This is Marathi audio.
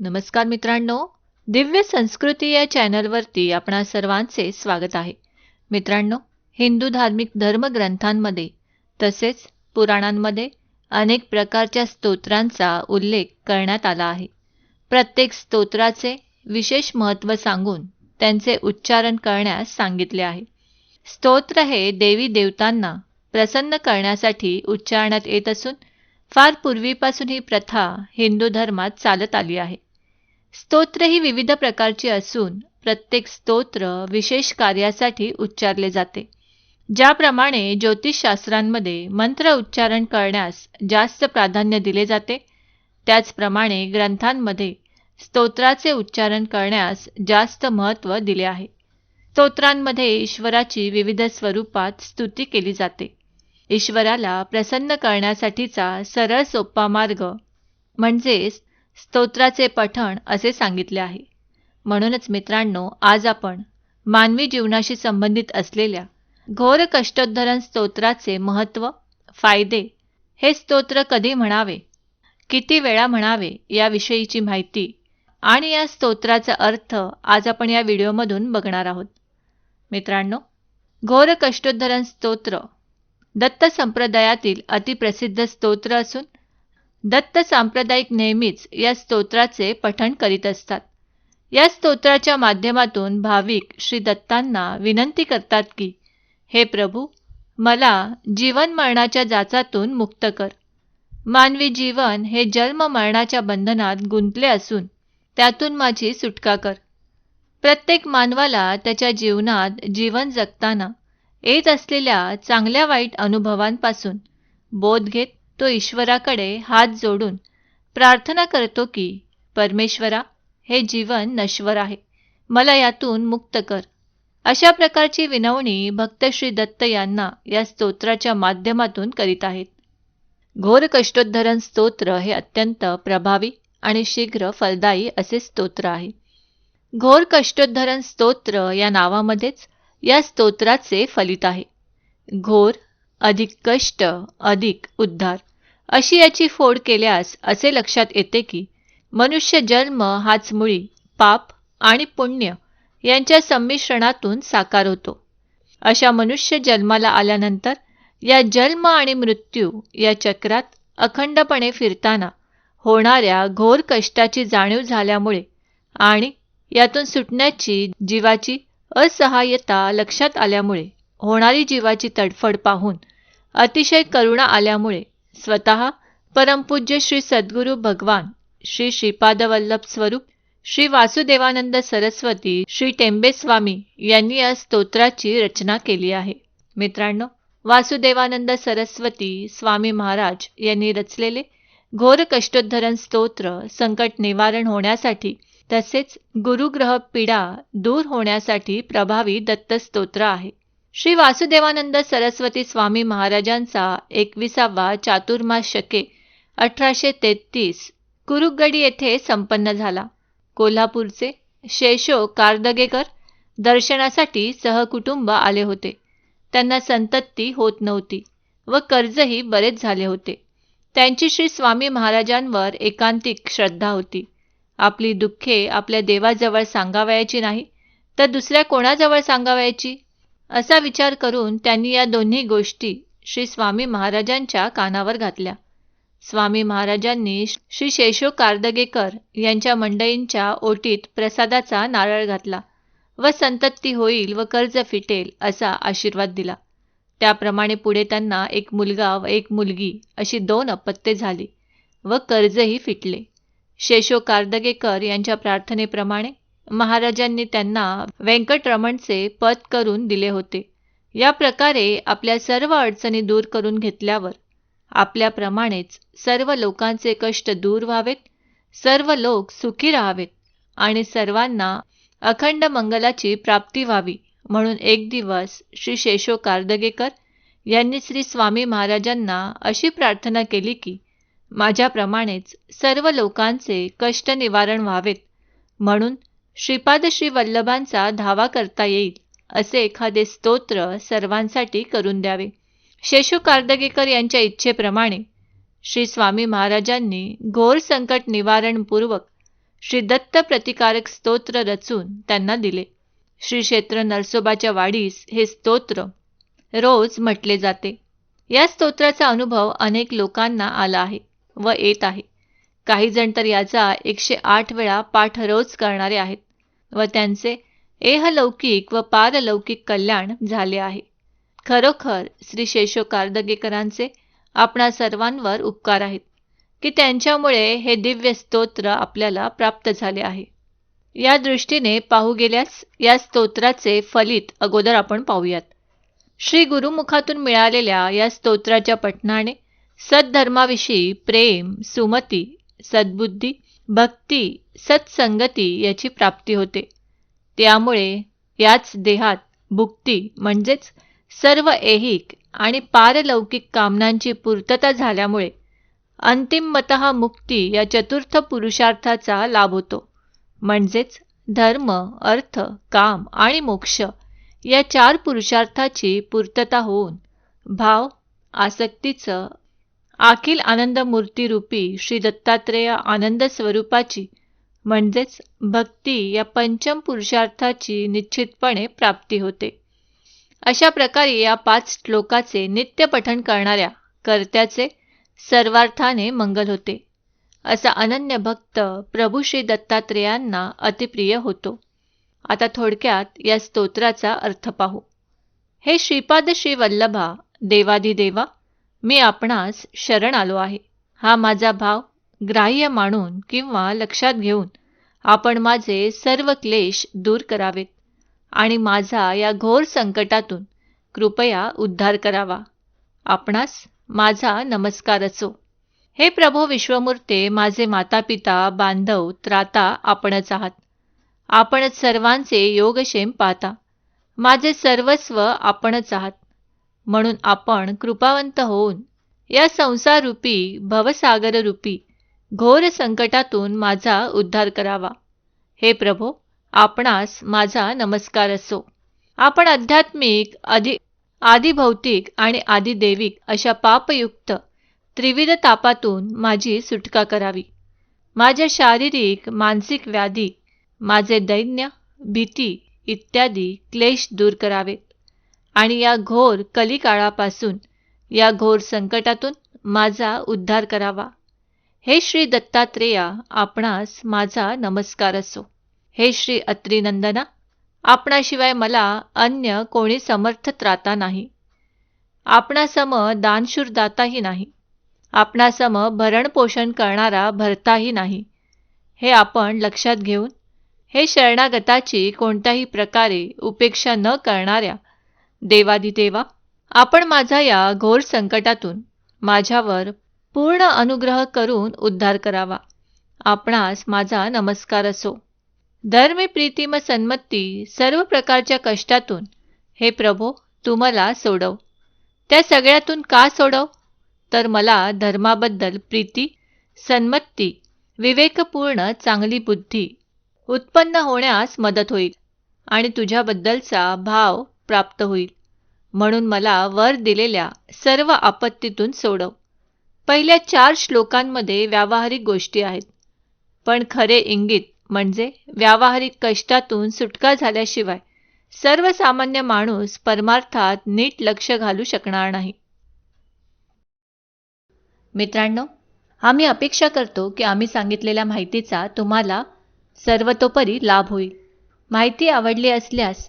नमस्कार मित्रांनो दिव्य संस्कृती या चॅनलवरती आपणा सर्वांचे स्वागत आहे. मित्रांनो हिंदू धार्मिक धर्मग्रंथांमध्ये तसेच पुराणांमध्ये अनेक प्रकारच्या स्तोत्रांचा उल्लेख करण्यात आला आहे. प्रत्येक स्तोत्राचे विशेष महत्त्व सांगून त्यांचे उच्चारण करण्यास सांगितले आहे. स्तोत्र हे देवी देवतांना प्रसन्न करण्यासाठी उच्चारण्यात येत असून फार पूर्वीपासून ही प्रथा हिंदू धर्मात चालत आली आहे. स्तोत्र ही विविध प्रकारची असून प्रत्येक स्तोत्र विशेष कार्यासाठी उच्चारले जाते. ज्याप्रमाणे ज्योतिषशास्त्रांमध्ये मंत्र उच्चारण करण्यास जास्त प्राधान्य दिले जाते त्याचप्रमाणे ग्रंथांमध्ये स्तोत्राचे उच्चारण करण्यास जास्त महत्त्व दिले आहे. स्तोत्रांमध्ये ईश्वराची विविध स्वरूपात स्तुती केली जाते. ईश्वराला प्रसन्न करण्यासाठीचा सरळ सोपा मार्ग म्हणजेच स्तोत्राचे पठण असे सांगितले आहे. म्हणूनच मित्रांनो आज आपण मानवी जीवनाशी संबंधित असलेल्या घोर कष्टोद्धरण स्तोत्राचे महत्त्व फायदे हे स्तोत्र कधी म्हणावे किती वेळा म्हणावे याविषयीची माहिती आणि या स्तोत्राचा अर्थ आज आपण या व्हिडिओमधून बघणार आहोत. मित्रांनो घोर कष्टोद्धरण स्तोत्र दत्त संप्रदायातील अतिप्रसिद्ध स्तोत्र असून दत्त सांप्रदायिक नेहमीच या स्तोत्राचे पठण करीत असतात. या स्तोत्राच्या माध्यमातून भाविक श्री दत्तांना विनंती करतात की हे प्रभू मला जीवन मरणाच्या जाचातून मुक्त कर. मानवी जीवन हे जन्म मरणाच्या बंधनात गुंतले असून त्यातून माझी सुटका कर. प्रत्येक मानवाला त्याच्या जीवनात जीवन जगताना येत असलेल्या चांगल्या वाईट अनुभवांपासून बोध घेत तो ईश्वराकडे हात जोडून प्रार्थना करतो की परमेश्वरा हे जीवन नश्वर आहे. मला यातून मुक्त कर. अशा प्रकारची विनवणी भक्त श्री दत्त यांना या स्तोत्राच्या माध्यमातून करीत आहेत. घोर कष्टोद्धरण स्तोत्र हे अत्यंत प्रभावी आणि शीघ्र फलदायी असे स्तोत्र आहे. घोर कष्टोद्धरण स्तोत्र या नावामध्येच या स्तोत्राचे फलित आहे. घोर अधिक कष्ट अधिक उद्धार. अशी याची फोड केल्यास असे लक्षात येते की मनुष्य जन्म हाच मुळी पाप आणि पुण्य यांच्या संमिश्रणातून साकार होतो. अशा मनुष्य जन्माला आल्यानंतर या जन्म आणि मृत्यू या चक्रात अखंडपणे फिरताना होणाऱ्या घोर कष्टाची जाणीव झाल्यामुळे आणि यातून सुटण्याची जीवाची असहाय्यता लक्षात आल्यामुळे होणारी जीवाची तडफड पाहून अतिशय करुणा आल्यामुळे स्वतः परमपूज्य श्री सद्गुरू भगवान श्री श्रीपादवल्लभ स्वरूप श्री वासुदेवानंद सरस्वती श्री टेंबेस्वामी यांनी या स्तोत्राची रचना केली आहे. मित्रांनो वासुदेवानंद सरस्वती स्वामी महाराज यांनी रचलेले घोर कष्टोद्धरण स्तोत्र संकट निवारण होण्यासाठी तसेच गुरुग्रह पीडा दूर होण्यासाठी प्रभावी दत्त स्तोत्र आहे. श्री वासुदेवानंद सरस्वती स्वामी महाराजांचा एकविसावा चातुर्मास शके अठराशे तेहतीस कुरुगडी येथे संपन्न झाला. कोल्हापूरचे शेषो कार्दगेकर दर्शनासाठी सहकुटुंब आले होते. त्यांना संतत्ती होत नव्हती व कर्जही बरेच झाले होते. त्यांची श्री स्वामी महाराजांवर एकांतिक श्रद्धा होती. आपली दुःखे आपल्या देवाजवळ सांगावयाची नाही तर दुसऱ्या कोणाजवळ सांगावयाची? असा विचार करून त्यांनी या दोन्ही गोष्टी श्री स्वामी महाराजांच्या कानावर घातल्या. स्वामी महाराजांनी श्री शेषो कार्दगेकर यांच्या मंडईंच्या ओटीत प्रसादाचा नारळ घातला व संतत्ती होईल व कर्ज फिटेल असा आशीर्वाद दिला. त्याप्रमाणे पुढे त्यांना एक मुलगा व एक मुलगी अशी दोन अपत्ये झाली व कर्जही फिटले. शेषो कार्दगेकर यांच्या प्रार्थनेप्रमाणे महाराजांनी त्यांना व्यंकटरमणचे पद करून दिले होते. या प्रकारे आपल्या सर्व अडचणी दूर करून घेतल्यावर आपल्याप्रमाणेच सर्व लोकांचे कष्ट दूर व्हावेत सर्व लोक सुखी राहावेत आणि सर्वांना अखंड मंगलाची प्राप्ती व्हावी म्हणून एक दिवस श्री शेषो कार्दगेकर यांनी श्री स्वामी महाराजांना अशी प्रार्थना केली की माझ्याप्रमाणेच सर्व लोकांचे कष्ट निवारण व्हावेत म्हणून श्रीपाद श्री वल्लभांचा धावा करता येईल असे एखादे स्तोत्र सर्वांसाठी करून द्यावे. शेषू कार्दगेकर यांच्या इच्छेप्रमाणे श्री स्वामी महाराजांनी घोर संकट निवारणपूर्वक श्री दत्त प्रतिकारक स्तोत्र रचून त्यांना दिले. श्री क्षेत्र नरसोबाच्या वाडीस हे स्तोत्र रोज म्हटले जाते. या स्तोत्राचा अनुभव अनेक लोकांना आला आहे व येत आहे. काही जण तर याचा एकशे आठ वेळा पाठ रोज करणारे आहेत व त्यांचे एहलौकिक व पारलौकिक कल्याण झाले आहे. खरोखर श्री शेषो कार्दगेकरांचे आपणा सर्वांवर उपकार आहेत की त्यांच्यामुळे हे दिव्य स्तोत्र आपल्याला प्राप्त झाले आहे. या दृष्टीने पाहू गेल्यास या स्तोत्राचे फलित अगोदर आपण पाहूयात. श्री गुरुमुखातून मिळालेल्या या स्तोत्राच्या पठणाने सद्धर्माविषयी प्रेम सुमती सद्बुद्धी भक्ती सत्संगती याची प्राप्ती होते. त्यामुळे याच देहात भुक्ती म्हणजेच सर्व ऐहिक आणि पारलौकिक कामनांची पूर्तता झाल्यामुळे अंतिमत मुक्ती या चतुर्थ पुरुषार्थाचा लाभ होतो. म्हणजेच धर्म अर्थ काम आणि मोक्ष या चार पुरुषार्थाची पूर्तता होऊन भाव आसक्तीचं अखिल आनंद मूर्तीरूपी श्री दत्तात्रेय आनंद स्वरूपाची म्हणजेच भक्ती या पंचम पुरुषार्थाची निश्चितपणे प्राप्ती होते. अशा प्रकारे या पाच श्लोकाचे नित्य पठण करणाऱ्या कर्त्याचे सर्वार्थाने मंगल होते. असा अनन्य भक्त प्रभू श्री दत्तात्रेयांना अतिप्रिय होतो. आता थोडक्यात या स्तोत्राचा अर्थ पाहू. हे श्रीपाद श्री वल्लभा देवाधिदेवा मी आपणास शरण आलो आहे. हा माझा भाव ग्राह्य मानून किंवा लक्षात घेऊन आपण माझे सर्व क्लेश दूर करावेत आणि माझा या घोर संकटातून कृपया उद्धार करावा. आपणास माझा नमस्कार असो. हे प्रभो विश्वमूर्ते माझे माता पिता बांधव त्राता आपणच आहात. आपणच सर्वांचे योगक्षेम पाहता. माझे सर्वस्व आपणच आहात. म्हणून आपण कृपावंत होऊन या संसाररूपी भवसागररूपी घोर संकटातून माझा उद्धार करावा. हे प्रभो आपणास माझा नमस्कार असो. आपण आध्यात्मिक आधी आदिभौतिक आणि आदिदैविक अशा पापयुक्त त्रिविध तापातून माझी सुटका करावी. माझ्या शारीरिक मानसिक व्याधी माझे दैन्य भीती इत्यादी क्लेश दूर करावेत आणि या घोर कलिकाळापासून या घोर संकटातून माझा उद्धार करावा. हे श्री दत्तात्रेया आपणास माझा नमस्कार असो. हे श्री अत्रिनंदना आपणाशिवाय मला अन्य कोणी समर्थ त्राता नाही. आपणासम दानशूर दाताही नाही. आपणासम भरणपोषण करणारा भरताही नाही. हे आपण लक्षात घेऊन हे शरणागताची कोणत्याही प्रकारे उपेक्षा न करणाऱ्या देवादिदेवा आपण माझा या घोर संकटातून माझ्यावर पूर्ण अनुग्रह करून उद्धार करावा. आपणास माझा नमस्कार असो. धर्म प्रीतिम सन्मती सर्व प्रकारच्या कष्टातून हे प्रभो तू मला सोडव. त्या सगळ्यातून का सोडव? तर मला धर्माबद्दल प्रीती सन्मत्ती विवेकपूर्ण चांगली बुद्धी उत्पन्न होण्यास मदत होईल आणि तुझ्याबद्दलचा भाव प्राप्त होईल. म्हणून मला वर दिलेल्या सर्व आपत्तीतून सोडव. पहिल्या चार श्लोकांमध्ये व्यावहारिक गोष्टी आहेत. पण खरे इंगित म्हणजे व्यावहारिक कष्टातून सुटका झाल्याशिवाय सर्वसामान्य माणूस परमार्थात नीट लक्ष घालू शकणार नाही. मित्रांनो आम्ही अपेक्षा करतो की आम्ही सांगितलेल्या माहितीचा तुम्हाला सर्वतोपरी लाभ होईल. माहिती आवडली असल्यास